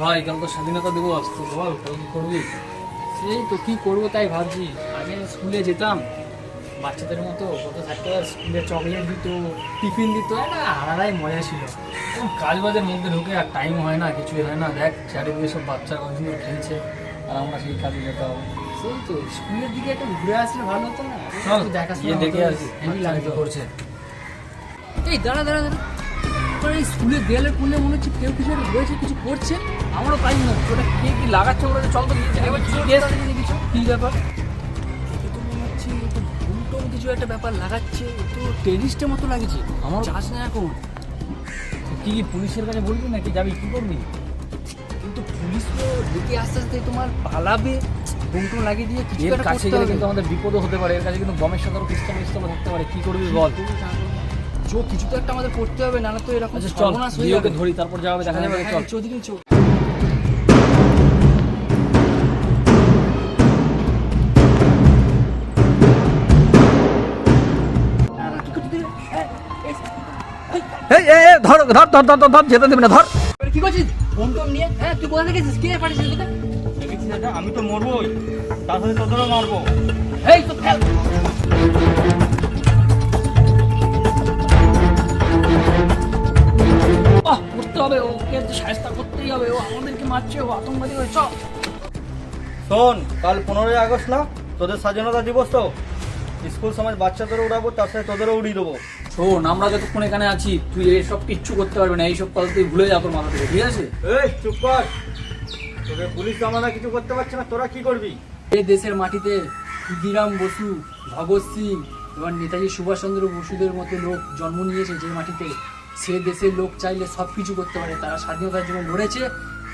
ভাই কাল তো স্বাধীনতা দিবস তো বল কাল কি করবি? সেই তো কি করব তাই ভাবছি। আগে স্কুলে যেতাম বাচ্চাদের মতো কত থাকতে স্কুলে চকলেট দিত টিফিন দিত একটা আলাদাই মজা ছিল। কাজ বাজের মধ্যে ঢুকে আর টাইম হয় না কিছুই হয় না। দেখ চারিদিকে সব বাচ্চা কত সুন্দর খেলছে আর আমরা সেই কাজে যেতে হবে। সেই তো স্কুলের দিকে একটু ঘুরে আসলে ভালো হতো না। দেখে হতো, আসি। করছে এই দাঁড়া দাঁড়া দাঁড়া। তোর এই স্কুলের দেয়ালের কোণে মনে হচ্ছে কেউ কিছু রয়েছে কিছু করছে। আমারও তাই না ওটা কে কি লাগাচ্ছে ওটা চল তো এবার কি কিছু। কি ব্যাপার? তো মনে হচ্ছে কিছু একটা ব্যাপার লাগাচ্ছে। তো টেরিস্টের মতো লাগছে। আমার যাস না এখন। কি কি পুলিশের কাছে বলবি নাকি? যাবি? কি করবি? কিন্তু পুলিশ তো দেখে আস্তে আস্তে তোমার পালাবে। ভুলটুল লাগিয়ে দিয়ে কিছু এর কাছে গেলে কিন্তু আমাদের বিপদও হতে পারে। এর কাছে কিন্তু গমের সাথে আরও পিস্তল থাকতে পারে। কি করবি বল। চো কিছু তো একটা আমাদের করতে হবে নাহলে তো এরকম আচ্ছা সর্বনাশ হয়ে যাবে। ধরি তারপর যাবে দেখা যাবে হ্যাঁ, চল। চো দিকে চো ধর ধর ধর ধর ধর, ধর যেতে দেবে না ধর। কি করছিস? ফোন টোন নিয়ে হ্যাঁ তুই কোথা থেকে এসেছিস? কে পাঠিয়েছিস এটা? আমি তো মরবোই তার সাথে তোদেরও মারবো। এই তো ওকে করতেই হবে। ও আমাদেরকে মারছে ও আতঙ্কবাদী হয়ে চল। শোন কাল পনেরোই আগস্ট না? তোদের স্বাধীনতা দিবস তো। স্কুল সমাজ বাচ্চাদেরও উড়াবো তার সাথে তোদেরও উড়িয়ে দেবো। শোন আমরা যতক্ষণ এখানে আছি তুই এইসব কিচ্ছু করতে পারবি না। এইসব কথা তুই ভুলে যা তোর মাথা থেকে ঠিক আছে? এই চুপ কর। তোদের পুলিশ জামানা কিছু করতে পারছে না তোরা কি করবি? এই দেশের মাটিতে ক্ষুদিরাম বসু ভগৎ সিং এবং নেতাজি সুভাষচন্দ্র বসুদের মতো লোক জন্ম নিয়েছে যে মাটিতে। সে দেশের লোক চাইলে সব কিছু করতে পারে তারা স্বাধীনতার জন্য লড়েছে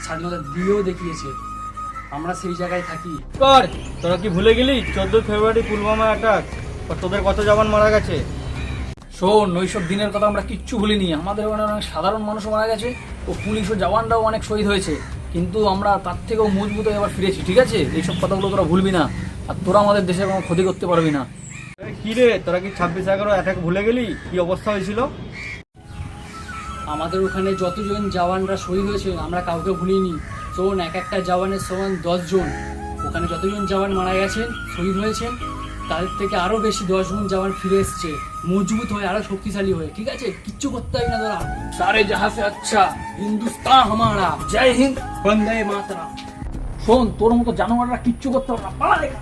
স্বাধীনতা দিয়েও দেখিয়েছে। আমরা সেই জায়গায় থাকি। কর তোরা কি ভুলে গেলি? চোদ্দোই ফেব্রুয়ারি পুলওয়ামা অ্যাটাক তোদের কত জওয়ান মারা গেছে? শোন ওইসব দিনের কথা আমরা কিচ্ছু ভুলিনি। আমাদের ওখানে অনেক সাধারণ মানুষ মারা গেছে ও পুলিশ ও জওয়ানরাও অনেক শহীদ হয়েছে। কিন্তু আমরা তার থেকেও মজবুত হয়ে এবার ফিরেছি ঠিক আছে? এইসব কথাগুলো তোরা ভুলবি না। আর তোরা আমাদের দেশের কোনো ক্ষতি করতে পারবি না। কি রে? তোরা কি ছাব্বিশ এগারো অ্যাটাক ভুলে গেলি? কি অবস্থা হয়েছিল? আমাদের ওখানে যতজন জওয়ানরা শহীদ হয়েছে আমরা কাউকে ভুলিনি। শোন এক একটা জওয়ানের সমান দশজন ওখানে যতজন জওয়ান মারা গেছেন, শহীদ হয়েছেন, তাদের থেকে আরও বেশি দশ গুণ জওয়ান ফিরে এসছে। মজবুত হয়ে, আরও শক্তিশালী হয়ে, ঠিক আছে? কিচ্ছু করতে হবে না তোরা সারে জাহাঁ সে আচ্ছা। হিন্দুস্তান হামারা। জয় হিন্দ। বন্দে মাতরা শোন, তোর মতো জানোয়াররা কিচ্ছু করতে পারবে না।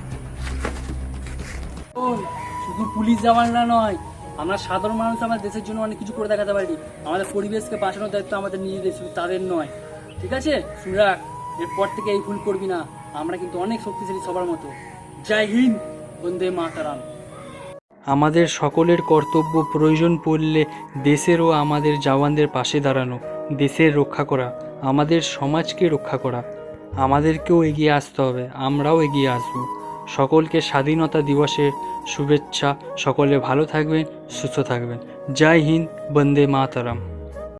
শুধু পুলিশ জওয়ানরা নয় আমরা সাধারণ মানুষ আমাদের দেশের জন্য অনেক কিছু করে দেখাতে পারি আমাদের পরিবেশকে বাঁচানোর দায়িত্ব আমাদের নিজেদের, শুধু তাদের নয়। ঠিক আছে? সুরাগ এরপর থেকে এই ভুল করবি না। আমরা কিন্তু অনেক শক্তিশালী সবার মতো। জয় হিন্দ, বন্দে মাতারাম। আমাদের সকলের কর্তব্য প্রয়োজন পড়লে দেশের ও আমাদের জওয়ানদের পাশে দাঁড়ানো, দেশের রক্ষা করা, আমাদের সমাজকে রক্ষা করা। আমাদেরকেও এগিয়ে আসতে হবে, আমরাও এগিয়ে আসব। সকলকে স্বাধীনতা দিবসের শুভেচ্ছা। সকলে ভালো থাকবেন সুস্থ থাকবেন। জয় হিন্দ বন্দে মাতারাম।